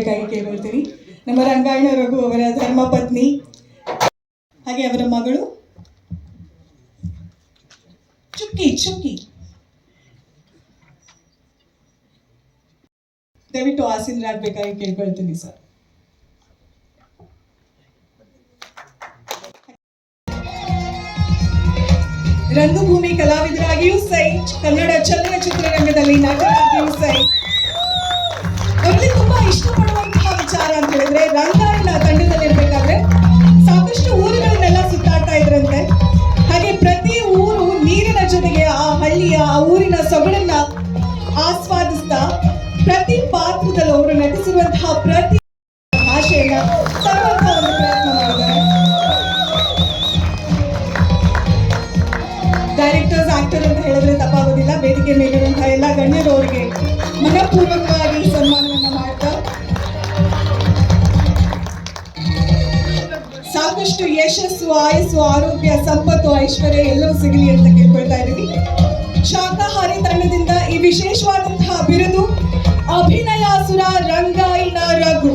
ಕೇಳ್ಕೊಳ್ತೀನಿ ನಮ್ಮ ರಂಗಾಯಣ ರಘು ಅವರ ಧರ್ಮಪತ್ನಿ ಹಾಗೆ ಅವರ ಮಗಳು. ಚುಕ್ಕಿ ಚುಕ್ಕಿ. ದಯವಿಟ್ಟು ಆಸೀನರಾಗಬೇಕಾಗಿ ಕೇಳ್ಕೊಳ್ತೀನಿ ಸರ್. ರಂಗಭೂಮಿ ಕಲಾವಿದರಾಗಿಯೂ ಸೈ ಕನ್ನಡ ಹಳ್ಳಿಯ ಆ ಊರಿನ ಸೊಗಡನ್ನ ಆಸ್ವಾದಿಸ್ತಾ ಪ್ರತಿ ಪಾತ್ರದಲ್ಲೂ ಅವರು ನಟಿಸಿರುವಂತಹ ಪ್ರತಿ ಭಾಷೆಯನ್ನ ಡೈರೆಕ್ಟರ್ಸ್ ಆಕ್ಟರ್ ಅಂತ ಹೇಳಿದ್ರೆ ತಪ್ಪಾಗೋದಿಲ್ಲ. ವೇದಿಕೆ ಮೇಲಿರುವಂತಹ ಎಲ್ಲ ಗಣ್ಯರು ಅವರಿಗೆ ಮನಪೂರ್ವಕವಾಗಿ ಸನ್ಮಾನವನ್ನ ಮಾಡ್ತಾ ಸಾಕಷ್ಟು ಯಶಸ್ಸು, ಆಯಸ್ಸು, ಆರೋಗ್ಯ, ಸಂಪತ್ತು, ಐಶ್ವರ್ಯ ಎಲ್ಲವೂ ಸಿಗಲಿ ಅಂತ ಕೇಳ್ಕೊಳ್ತಾ ಇದ್ದೀವಿ. ಅಭಿನಯ ಸುರ ರಂಗಾಯಣ ರಘು.